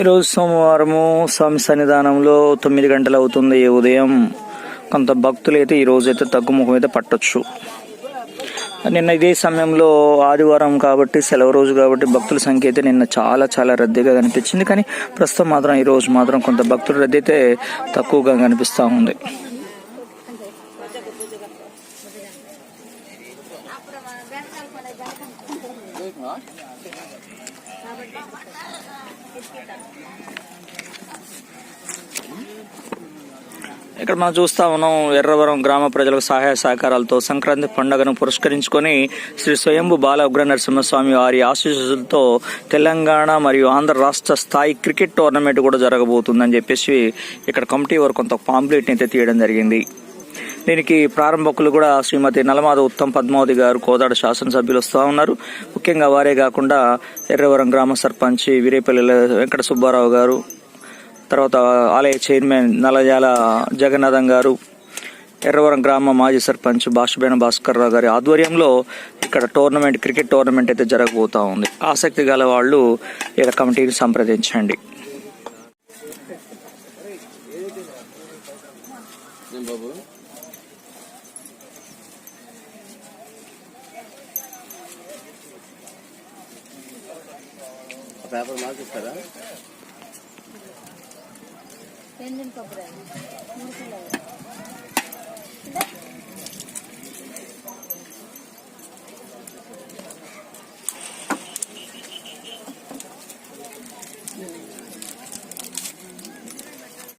ఈరోజు సోమవారము స్వామి సన్నిధానంలో తొమ్మిది గంటలు అవుతుంది. ఈ ఉదయం కొంత భక్తులు అయితే ఈరోజు అయితే తగ్గుముఖం అయితే పట్టచ్చు. నిన్న ఇదే సమయంలో ఆదివారం కాబట్టి సెలవు రోజు కాబట్టి భక్తుల సంఖ్య అయితే నిన్న చాలా చాలా రద్దీగా కనిపించింది. కానీ ప్రస్తుతం మాత్రం ఈరోజు మాత్రం కొంత భక్తుల రద్దీ అయితే తక్కువగా కనిపిస్తూ ఉంది. ఇక్కడ మనం చూస్తా ఉన్నాం ఎర్రవరం గ్రామ ప్రజలకు సహాయ సహకారాలతో సంక్రాంతి పండుగను పురస్కరించుకొని శ్రీ స్వయంభు బాల ఉగ్ర నరసింహస్వామి వారి ఆశీస్సులతో తెలంగాణ మరియు ఆంధ్ర రాష్ట్ర స్థాయి క్రికెట్ టోర్నమెంట్ కూడా జరగబోతుందని చెప్పేసి ఇక్కడ కమిటీ వారు కొంత పాంప్లెట్ని అయితే తీయడం జరిగింది. దీనికి ప్రారంభకులు కూడా శ్రీమతి నలమాద ఉత్తమ్ పద్మావతి గారు కోదాడ శాసనసభ్యులు వస్తూ ఉన్నారు. ముఖ్యంగా వారే కాకుండా ఎర్రవరం గ్రామ సర్పంచ్ వీరేపల్లి వెంకట సుబ్బారావు గారు తర్వాత ఆలయ చైర్మన్ నలజాల జగన్నాథం గారు ఎర్రవరం గ్రామ మాజీ సర్పంచ్ బాషబేన భాస్కర్ రావు గారి ఆధ్వర్యంలో ఇక్కడ టోర్నమెంట్ క్రికెట్ టోర్నమెంట్ అయితే జరగబోతూ ఉంది. ఆసక్తి గల వాళ్ళు ఇక్కడ కమిటీని సంప్రదించండి. మాకు ఇస్తారా? ఆ పేపర్ మార్కిస్తారా